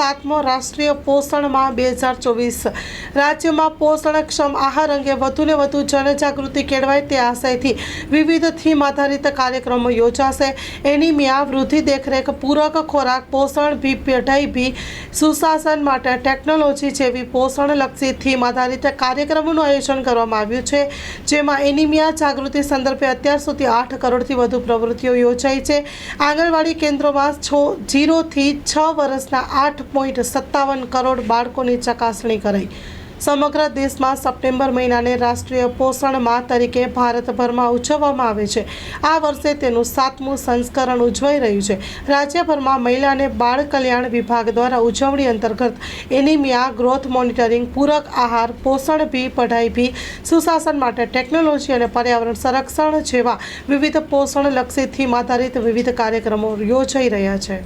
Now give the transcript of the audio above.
સાતમો રાષ્ટ્રીય પોષણ માહ બે હજાર ચોવીસ. રાજ્યમાં પોષણક્ષમ આહાર અંગે વધુને વધુ જનજાગૃતિ કેળવાય તે આશયથી વિવિધ થીમ આધારિત કાર્યક્રમો યોજાશે. એનિમિયા વૃદ્ધિ દેખરેખ, પૂરક ખોરાક, પોષણ ભી પેઢાઈ ભી, સુશાસન માટે ટેકનોલોજી જેવી પોષણલક્ષી થીમ આધારિત કાર્યક્રમોનું આયોજન કરવામાં આવ્યું છે, જેમાં એનિમિયા જાગૃતિ સંદર્ભે અત્યાર સુધી આઠ કરોડથી વધુ પ્રવૃત્તિઓ યોજાઈ છે. આંગણવાડી કેન્દ્રોમાં છ, જીરોથી છ વર્ષના આઠ પોઈન્ટ સત્તાવન કરોડ બાળકોની ચકાસણી કરાઈ. સમગ્ર દેશમાં સપ્ટેમ્બર મહિનાને રાષ્ટ્રીય પોષણ માહ તરીકે ભારતભરમાં ઉજવવામાં આવે છે. આ વર્ષે તેનું સાતમું સંસ્કરણ ઉજવાઈ રહ્યું છે. રાજ્યભરમાં મહિલા અને બાળ કલ્યાણ વિભાગ દ્વારા ઉજવણી અંતર્ગત એનિમિયા, ગ્રોથ મોનિટરિંગ, પૂરક આહાર, પોષણ ભી, પઢાઈ ભી, સુશાસન માટે ટેકનોલોજી અને પર્યાવરણ સંરક્ષણ જેવા વિવિધ પોષણલક્ષી થીમ આધારિત વિવિધ કાર્યક્રમો યોજાઈ રહ્યા છે.